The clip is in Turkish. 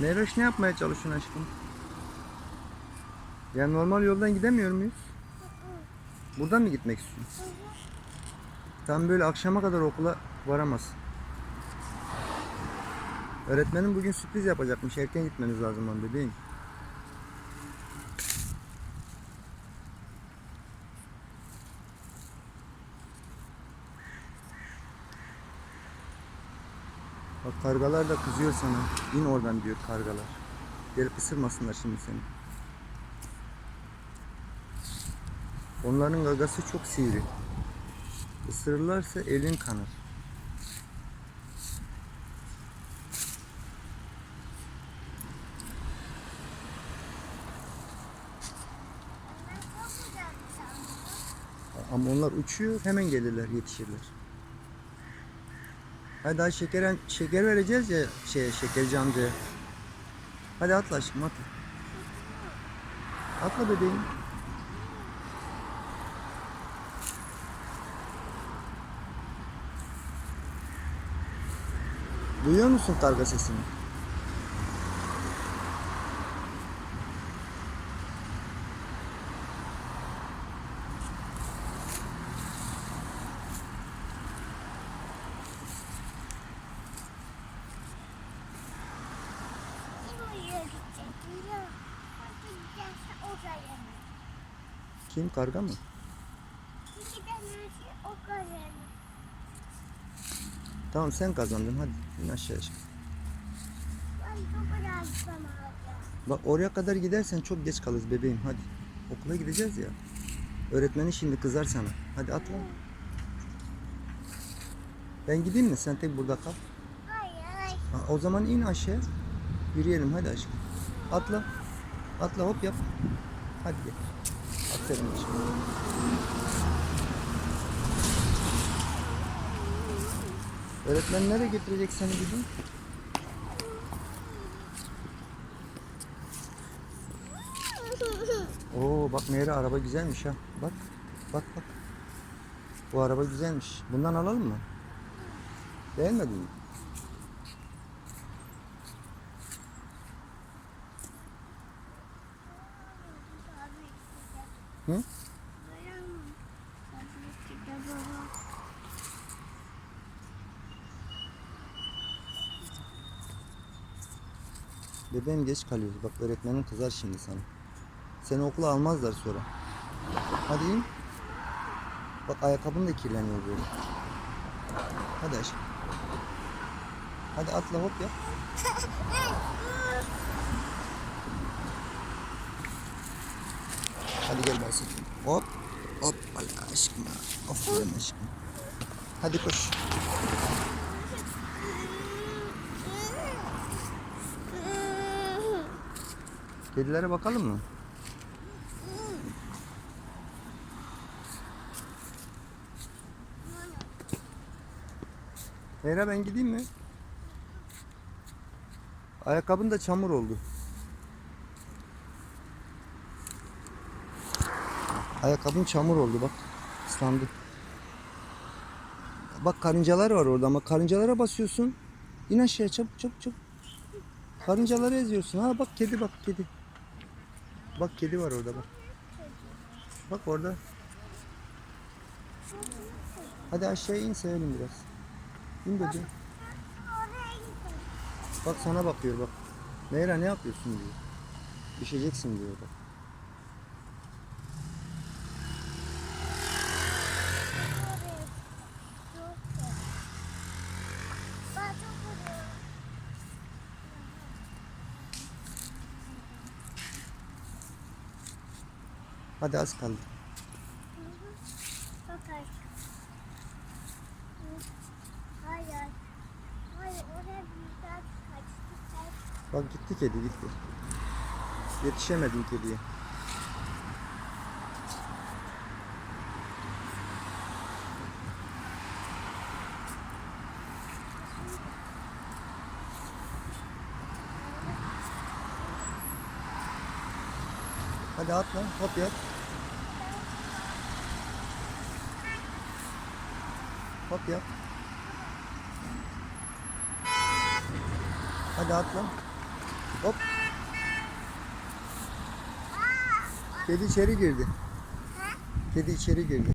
Meyroş ne yapmaya çalışıyorsun aşkım? Ya normal yoldan gidemiyor muyuz? Buradan mı gitmek istiyorsun? Tam böyle akşama kadar okula varamaz. Öğretmenim bugün sürpriz yapacakmış. Erken gitmeniz lazım lan bebeğim. Bak kargalar da kızıyor sana. İn oradan diyor kargalar. Gelip ısırmasınlar şimdi seni. Onların gagası çok sivri. Isırırlarsa elin kanır. Ama onlar uçuyor hemen gelirler yetişirler. Hadi daha şeker, şeker vereceğiz ya şeye, şekerci amcaya. Hadi atla aşkım atla. Atla bebeğim. Duyuyor musun karga sesini? Oraya gidecek. Biliyor. Hadi giderse oraya. Kim karga mı? Tamam sen kazandın hadi. İn aşağı alacağım. Bak oraya kadar gidersen çok geç kalırız bebeğim hadi. Okula gideceğiz ya. Öğretmenin şimdi kızar sana. Hadi atla. Ben gideyim mi? Sen tek burada kal. Hayır. Ha, o zaman in aşağı. Yürüyelim hadi aşkım. Atla. Atla hop yap. Hadi gel. Aferin. Öğretmen nereye götürecek seni bugün? Oo bak Meyra araba güzelmiş ha. Bak. Bak bak. Bu araba güzelmiş. Bundan alalım mı? Beğenmedin mi? Hı? Bebeğim geç kalıyoruz. Bak öğretmenin kızar şimdi sana. Seni okula almazlar sonra. Hadi in. Bak ayakkabın da kirleniyor böyle. Hadi aşkım. Hadi atla hop yap. Hadi gel ben seni. Hop. Hop. Allah aşkım. Aferin aşkım. Hadi koş. Kedilere bakalım mı? Meyra ben gideyim mi? Ayakkabın da çamur oldu. Ayakkabın çamur oldu bak. Islandı. Bak karıncalar var orada ama karıncalara basıyorsun. İn aşağıya çabuk çabuk çabuk. Karıncaları eziyorsun. Ha bak kedi bak kedi. Bak kedi var orada bak. Bak orada. Hadi aşağıya in sevelim biraz. İn bebeğim. Bak sana bakıyor bak. Meyra ne yapıyorsun diyor. Düşeceksin diyor bak. Hadi az kaldı. Bak aşkım. Hayır. Hayır oraya güzel kaçtı. kaçtı. Bak gitti kedi gitti. Yetişemedim kediye. Hadi atla, hop yap. Hop yap. Hadi atla. Hop. Kedi içeri girdi. Kedi içeri girdi.